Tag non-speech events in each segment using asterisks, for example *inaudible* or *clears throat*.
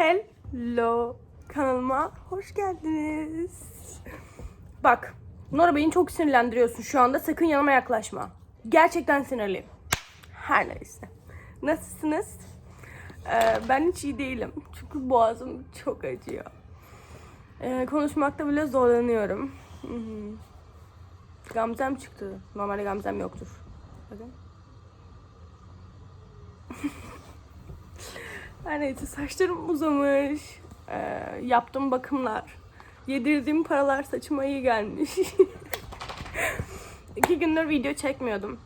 Hello kanalıma hoş geldiniz. Bak Nora beni çok sinirlendiriyorsun şu anda sakın yanıma yaklaşma. Gerçekten sinirliyim. Her neyse. Nasılsınız? Ee, ben hiç iyi değilim. Çünkü boğazım çok acıyor. Ee, konuşmakta bile zorlanıyorum. Gamzem çıktı. Normalde Gamzem yoktur. Bakın. *laughs* Her neyse saçlarım uzamış. Ee, yaptığım bakımlar. Yedirdiğim paralar saçıma iyi gelmiş. *laughs* İki gündür video çekmiyordum.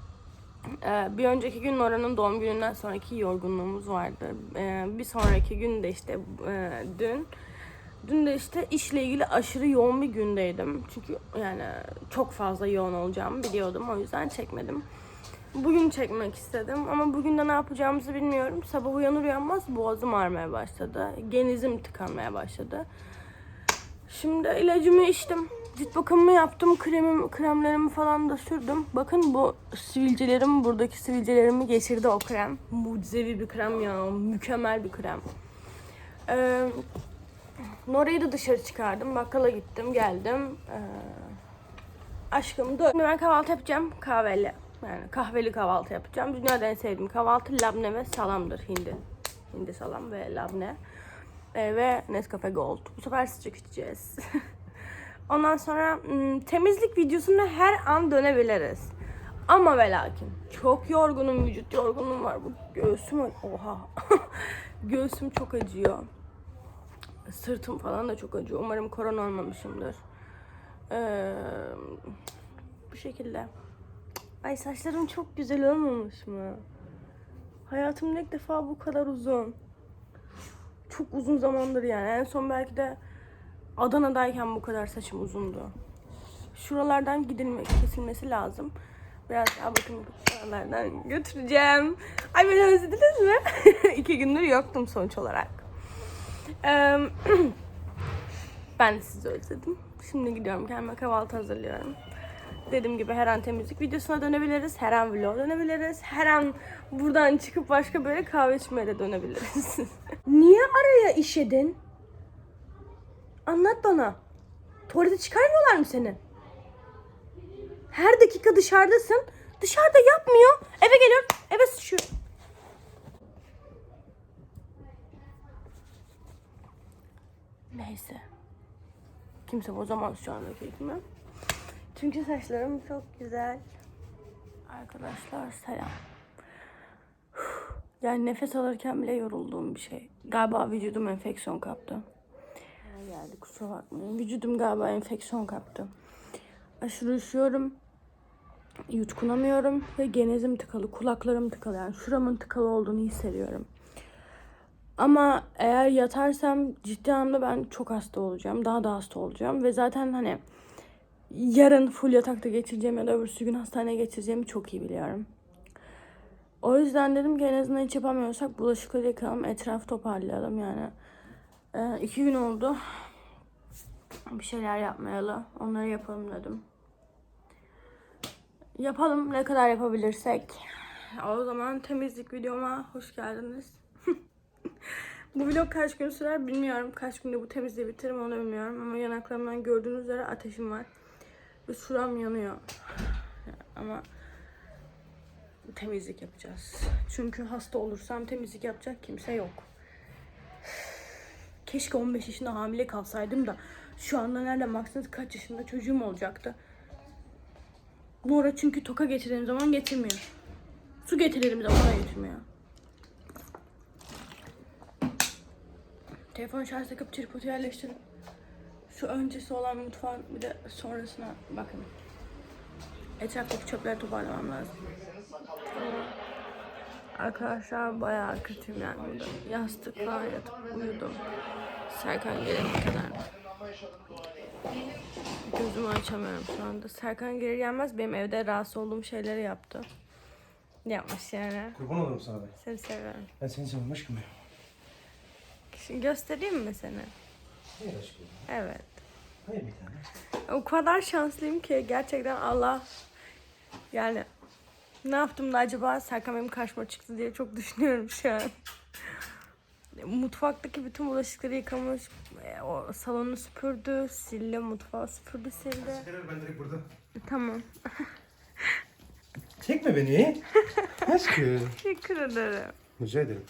Ee, bir önceki gün Nora'nın doğum gününden sonraki yorgunluğumuz vardı. Ee, bir sonraki gün de işte e, dün. Dün de işte işle ilgili aşırı yoğun bir gündeydim. Çünkü yani çok fazla yoğun olacağımı biliyordum. O yüzden çekmedim. Bugün çekmek istedim ama bugün de ne yapacağımızı bilmiyorum. Sabah uyanır uyanmaz boğazım ağrımaya başladı. Genizim tıkanmaya başladı. Şimdi ilacımı içtim. Cilt bakımımı yaptım. Kremim, kremlerimi falan da sürdüm. Bakın bu sivilcelerim, buradaki sivilcelerimi geçirdi o krem. Mucizevi bir krem ya. Mükemmel bir krem. Ee, Nora'yı da dışarı çıkardım. Bakkala gittim, geldim. Ee, aşkım dur. Şimdi ben kahvaltı yapacağım. Kahveli. Yani kahveli kahvaltı yapacağım. Dünyada en sevdiğim kahvaltı labne ve salamdır. Hindi. Hindi salam ve labne. Ee, ve Nescafe Gold. Bu sefer sıcak içeceğiz. *laughs* Ondan sonra ım, temizlik videosuna her an dönebiliriz. Ama ve lakin çok yorgunum, vücut yorgunluğum var. Bu göğsüm, oha. *laughs* göğsüm çok acıyor. Sırtım falan da çok acıyor. Umarım korona olmamışımdır. Ee, bu şekilde. Ay saçlarım çok güzel olmamış mı? Hayatımda ilk defa bu kadar uzun. Çok uzun zamandır yani. En son belki de Adana'dayken bu kadar saçım uzundu. Şuralardan gidilmek, kesilmesi lazım. Biraz daha bakın şuralardan götüreceğim. Ay beni özlediniz mi? *laughs* İki gündür yoktum sonuç olarak. *clears throat* Ben de sizi özledim. Şimdi gidiyorum kendime kahvaltı hazırlıyorum. Dediğim gibi her an temizlik videosuna dönebiliriz. Her an vlog dönebiliriz. Her an buradan çıkıp başka böyle kahve içmeye de dönebiliriz. *laughs* Niye araya işedin? Anlat bana. Tuvalete çıkarmıyorlar mı seni? Her dakika dışarıdasın. Dışarıda yapmıyor. Eve geliyor. Eve sıçıyor. Neyse. Kimse bozamaz şu anda keyfimi. Çünkü saçlarım çok güzel. Arkadaşlar selam. Yani nefes alırken bile yorulduğum bir şey. Galiba vücudum enfeksiyon kaptı. Geldi kusura bakmayın. Vücudum galiba enfeksiyon kaptı. Aşırı üşüyorum. Yutkunamıyorum ve genezim tıkalı, kulaklarım tıkalı. Yani şuramın tıkalı olduğunu hissediyorum. Ama eğer yatarsam ciddi anlamda ben çok hasta olacağım. Daha da hasta olacağım. Ve zaten hani yarın full yatakta geçireceğim ya da öbürsü gün hastaneye geçireceğimi çok iyi biliyorum. O yüzden dedim ki en azından hiç yapamıyorsak bulaşıkları yıkayalım, etraf toparlayalım yani. Ee, iki gün oldu. Bir şeyler yapmayalı. Onları yapalım dedim. Yapalım ne kadar yapabilirsek. O zaman temizlik videoma hoş geldiniz. *laughs* bu vlog kaç gün sürer bilmiyorum. Kaç günde bu temizliği bitiririm onu bilmiyorum. Ama yanaklarımdan gördüğünüz üzere ateşim var. Ve şuram yanıyor. Ama temizlik yapacağız. Çünkü hasta olursam temizlik yapacak kimse yok. Keşke 15 yaşında hamile kalsaydım da şu anda nereden baksanız kaç yaşında çocuğum olacaktı. Nora çünkü toka getirdiğim zaman getirmiyor. Su getirdiğim zaman da getirmiyor. Telefon şarj takıp tripodu yerleştirip şu öncesi olan mutfağın bir de sonrasına bakın. Etraftaki çöpleri toparlamam lazım. Arkadaşlar bayağı kötüyüm yani burada. Yastık falan yatıp uyudum. Serkan gelene kadar. Gözümü açamıyorum şu anda. Serkan gelir gelmez benim evde rahatsız olduğum şeyleri yaptı. Yapmış yani. Kurban olurum sana ben. Seni seviyorum. Ben seni seviyorum aşkım ya. Şimdi göstereyim mi seni? Hayır aşkım. Evet. Hayır bir tane. O kadar şanslıyım ki gerçekten Allah yani ne yaptım da acaba Serkan benim karşıma çıktı diye çok düşünüyorum şu an. Mutfaktaki bütün bulaşıkları yıkamış. e, O salonu süpürdü, sildi, mutfağı süpürdü, sildi. Ben direkt burada. Tamam. *laughs* Çekme beni. Aşkım. Teşekkür ederim. Rica ederim.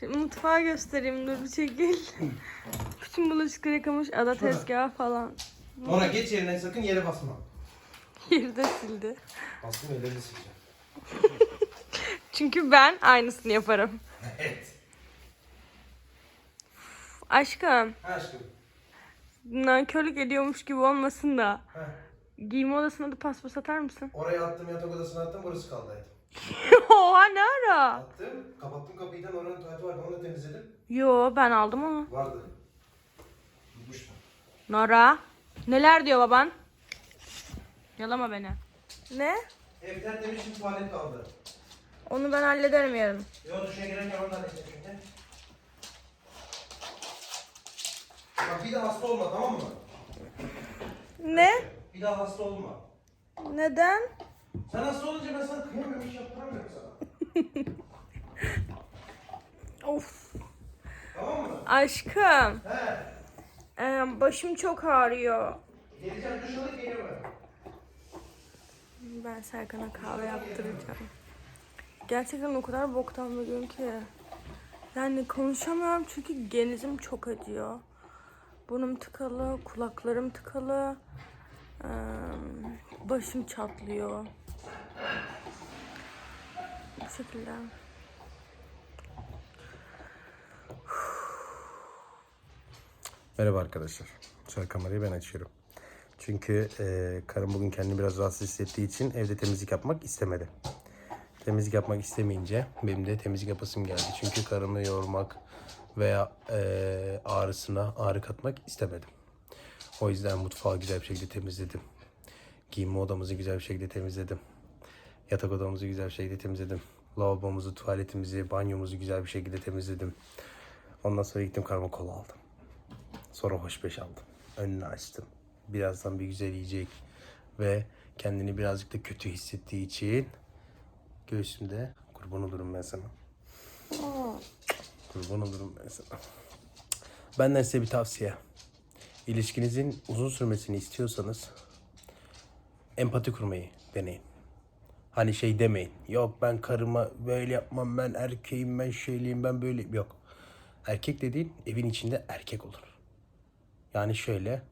Şimdi mutfağı göstereyim dur bir çekil. *laughs* Bütün bulaşıkları yıkamış, ada tezgahı falan. Nora geç yerine sakın yere basma. *laughs* Yeri de sildi. Bastım ellerini sileceğim. *laughs* Çünkü ben aynısını yaparım. *laughs* Evet. Aşkım, Ha aşkım. nankörlük ediyormuş gibi olmasın da. Ha. Giyinme odasına da paspas atar mısın? Oraya attım yatak odasına attım burası kaldı hayatım. Oha ne ara? Attım kapattım kapıyı da oranın tuvaleti vardı onu da temizledim. Yo ben aldım onu. Vardı. Nora. Neler diyor baban? Yalama beni. Ne? Ev tertemiz şimdi tuvalet kaldı. Onu ben hallederim yarın. Yol dışına girerken onu da halledeceğim şimdi. Bak bir daha hasta olma tamam mı? Ne? Bir daha hasta olma. Neden? Sen hasta olunca ben sana kıyamıyorum, iş yaptıramıyorum sana. *laughs* Of. Tamam mı? Aşkım. He. Ee, başım çok ağrıyor. Ben Serkan'a kahve yaptıracağım. Gerçekten o kadar boktan bir gün ki. Yani konuşamıyorum çünkü genizim çok acıyor. Burnum tıkalı, kulaklarım tıkalı. Ee, başım çatlıyor. Bu şekilde. Merhaba arkadaşlar. Şöyle kamerayı ben açıyorum. Çünkü e, karım bugün kendini biraz rahatsız hissettiği için evde temizlik yapmak istemedi. Temizlik yapmak istemeyince benim de temizlik yapasım geldi. Çünkü karımı yormak veya e, ağrısına ağrı katmak istemedim. O yüzden mutfağı güzel bir şekilde temizledim. Giyinme odamızı güzel bir şekilde temizledim. Yatak odamızı güzel bir şekilde temizledim. Lavabomuzu, tuvaletimizi, banyomuzu güzel bir şekilde temizledim. Ondan sonra gittim karıma kola aldım. Sonra hoşbeş aldım. Önünü açtım. Birazdan bir güzel yiyecek. Ve kendini birazcık da kötü hissettiği için göğsümde kurban olurum ben sana. Kurban olurum ben sana. Benden size bir tavsiye. İlişkinizin uzun sürmesini istiyorsanız empati kurmayı deneyin. Hani şey demeyin. Yok ben karıma böyle yapmam. Ben erkeğim, ben şeyliyim, ben böyle. Yok. Erkek dediğin evin içinde erkek olur. Yani şöyle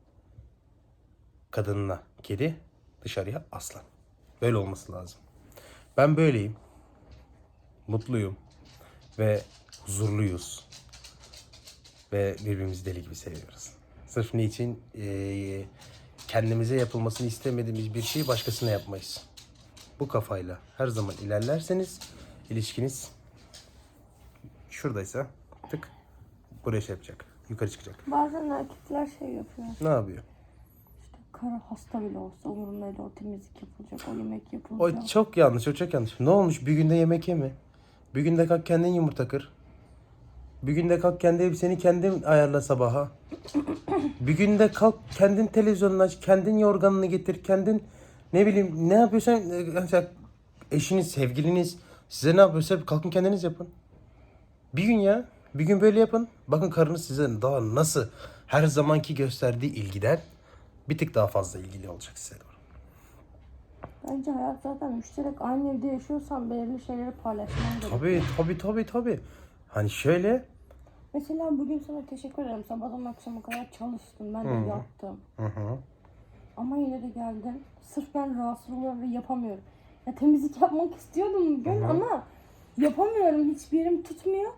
kadınla kedi dışarıya aslan. Böyle olması lazım. Ben böyleyim. Mutluyum. Ve huzurluyuz. Ve birbirimizi deli gibi seviyoruz. Sırf niçin? Ee, kendimize yapılmasını istemediğimiz bir şeyi başkasına yapmayız. Bu kafayla her zaman ilerlerseniz ilişkiniz şuradaysa tık buraya şey yapacak. Yukarı çıkacak. Bazen erkekler şey yapıyor. Ne yapıyor? Karı hasta bile olsa umurumdaydı o temizlik yapılacak, o yemek O yapılacak. çok yanlış, o çok yanlış. Ne olmuş? Bir günde yemek yeme. Bir günde kalk kendin yumurta kır. Bir günde kalk kendi elbiseni kendin ayarla sabaha. Bir günde kalk kendin televizyonunu aç, kendin yorganını getir, kendin ne bileyim ne yapıyorsan mesela eşiniz, sevgiliniz size ne yapıyorsa kalkın kendiniz yapın. Bir gün ya, bir gün böyle yapın. Bakın karınız size daha nasıl her zamanki gösterdiği ilgiden bir tık daha fazla ilgili olacak size doğru. Bence hayat zaten müşterek aynı evde yaşıyorsan belirli şeyleri paylaşman gerekiyor. Tabii tabii tabii tabii. Hani şöyle Mesela bugün sana teşekkür ederim. Sabahtan akşama kadar çalıştım. Ben de yattım. Hı hı. Ama yine de geldin. Sırf ben rahatsız oluyorum ve yapamıyorum. Ya temizlik yapmak istiyordum bugün ama yapamıyorum. Hiçbir yerim tutmuyor.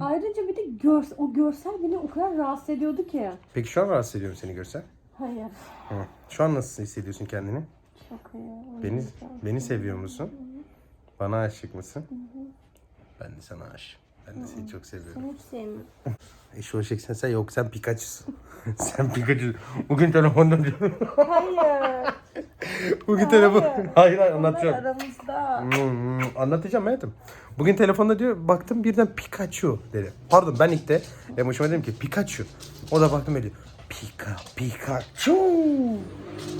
Ayrıca bir de gör, o görsel beni o kadar rahatsız ediyordu ki. Peki şu an rahatsız ediyorum seni görsen. Hayır. Hı. Şu an nasıl hissediyorsun kendini? Çok iyi. Beni beni seviyor musun? Bana aşık mısın? Ben de sana aşığım. Ben de seni çok seviyorum. Seni hiç sevmiyorum. *laughs* Eşi o sen sen yok sen Pikachu'sun. *laughs* sen Pikachu. Bugün telefonda *laughs* Hayır. Bugün telefon. Hayır hayır anlatacağım. aramızda. Hmm, anlatacağım hayatım. Bugün telefonda diyor baktım birden Pikachu dedi. Pardon ben ilk de ben hoşuma dedim ki Pikachu. O da baktım öyle. Pika Pikachu.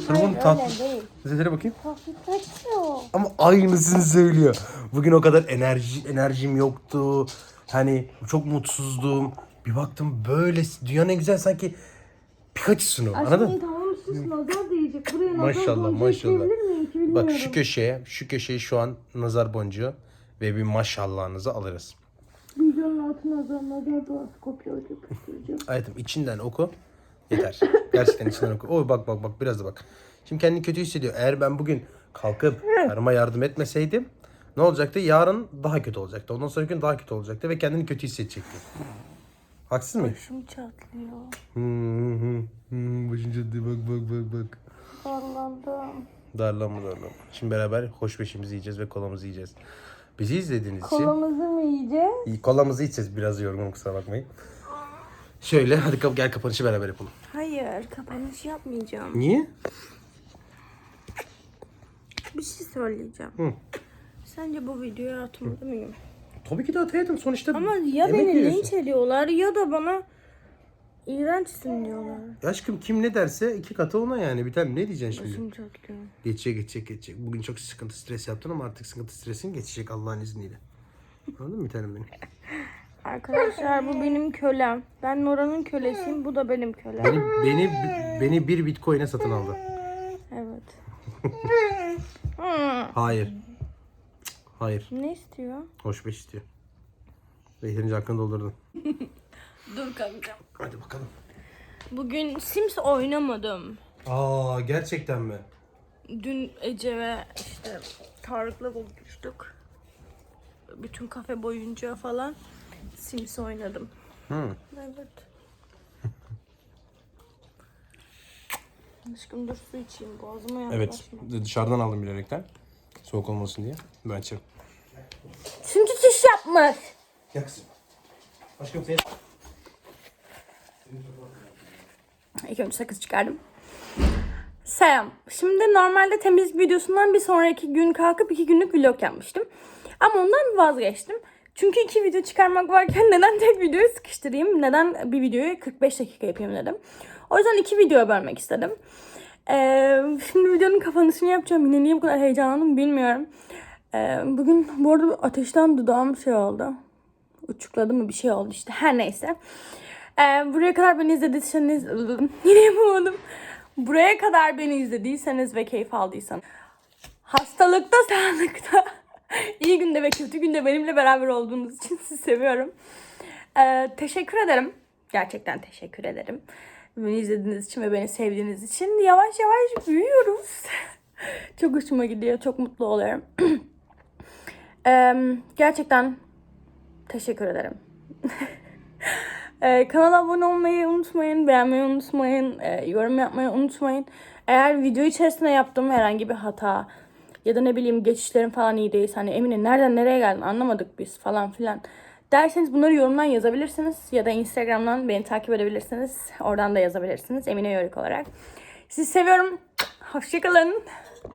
Sonra Hayır bunu tat. öyle değil. Sesleri bakayım. Kaçıyor. Ama aynısını söylüyor. Bugün o kadar enerji enerjim yoktu. Hani çok mutsuzdum. Bir baktım böyle dünyanın en güzel sanki Pikachu'sunu anladın mı? Sus nazar değecek. Buraya Maşallah maşallah. miyim ki bilmiyorum. Bak şu köşeye, şu köşeye şu an nazar boncuğu ve bir maşallahınızı alırız. Videonun altına nazar nazar duası kopya olacak. Hayatım içinden oku. Yeter. Gerçekten içinden oku. Oy bak bak bak biraz da bak. Şimdi kendini kötü hissediyor. Eğer ben bugün kalkıp karıma yardım etmeseydim ne olacaktı? Yarın daha kötü olacaktı. Ondan sonraki gün daha kötü olacaktı ve kendini kötü hissedecekti. Haksız mıyım? Başım çatlıyor. Hı hı hı. Hı, Başın çatlıyor. Bak bak bak bak. Darlandım. Darlanma darlanma. Şimdi beraber hoş beşimizi yiyeceğiz ve kolamızı yiyeceğiz. Bizi izlediğiniz için Kolamızı mı yiyeceğiz? Kolamızı içeceğiz. Biraz yorgunum kusura bakmayın. Şöyle hadi kap gel kapanışı beraber yapalım. Hayır kapanış yapmayacağım. Niye? Bir şey söyleyeceğim. Hı. Sence bu videoyu atmalı mıyım? Tabii ki de ataydım sonuçta. Ama ya emek beni veriyorsun. linç ediyorlar ya da bana iğrençsin diyorlar. Aşkım kim ne derse iki katı ona yani. Bir tane ne diyeceksin şimdi? Başım çatlıyor. Geçecek geçecek geçecek. Bugün çok sıkıntı stres yaptın ama artık sıkıntı stresin geçecek Allah'ın izniyle. Anladın mı bir tanem benim? *laughs* Arkadaşlar bu benim kölem. Ben Nora'nın kölesiyim. Bu da benim kölem. Beni, beni, beni bir bitcoin'e satın aldı. Evet. *laughs* Hayır. Hayır. ne istiyor? Hoş beş istiyor. Yeterince hakkını doldurdun. *laughs* Dur kankam. Hadi bakalım. Bugün Sims oynamadım. Aa gerçekten mi? Dün Ece ve işte Tarık'la buluştuk. Bütün kafe boyunca falan Sims oynadım. Hı. Evet. *laughs* Aşkım dur su içeyim boğazıma Evet. yaklaşma. Dışarıdan aldım bilerekten. Soğuk olmasın diye. Ben içerim. Çünkü çiş yapmış. Gel kızım. Aşkım sen... İlk önce sakız çıkardım. Selam. Şimdi normalde temizlik videosundan bir sonraki gün kalkıp iki günlük vlog yapmıştım. Ama ondan vazgeçtim. Çünkü iki video çıkarmak varken neden tek videoyu sıkıştırayım? Neden bir videoyu 45 dakika yapayım dedim. O yüzden iki videoya bölmek istedim. Ee, şimdi videonun kapanışını yapacağım. Yine niye bu kadar heyecanlandım bilmiyorum. Ee, bugün bu arada ateşten dudağım şey oldu. Uçukladı mı bir şey oldu işte. Her neyse. Ee, buraya kadar beni izlediyseniz *laughs* yine yapamadım. Buraya kadar beni izlediyseniz ve keyif aldıysanız hastalıkta, *laughs* sağlıkta, iyi günde ve kötü günde benimle beraber olduğunuz için sizi seviyorum. Ee, teşekkür ederim. Gerçekten teşekkür ederim. Beni izlediğiniz için ve beni sevdiğiniz için yavaş yavaş büyüyoruz. *laughs* çok hoşuma gidiyor. Çok mutlu oluyorum. *clears throat* Ee, gerçekten teşekkür ederim. Ee, *laughs* kanala abone olmayı unutmayın, beğenmeyi unutmayın, e, yorum yapmayı unutmayın. Eğer video içerisinde yaptığım herhangi bir hata ya da ne bileyim geçişlerim falan iyi değilse hani Emine nereden nereye geldin anlamadık biz falan filan derseniz bunları yorumdan yazabilirsiniz ya da Instagram'dan beni takip edebilirsiniz. Oradan da yazabilirsiniz Emine Yörük olarak. Sizi seviyorum. Hoşçakalın.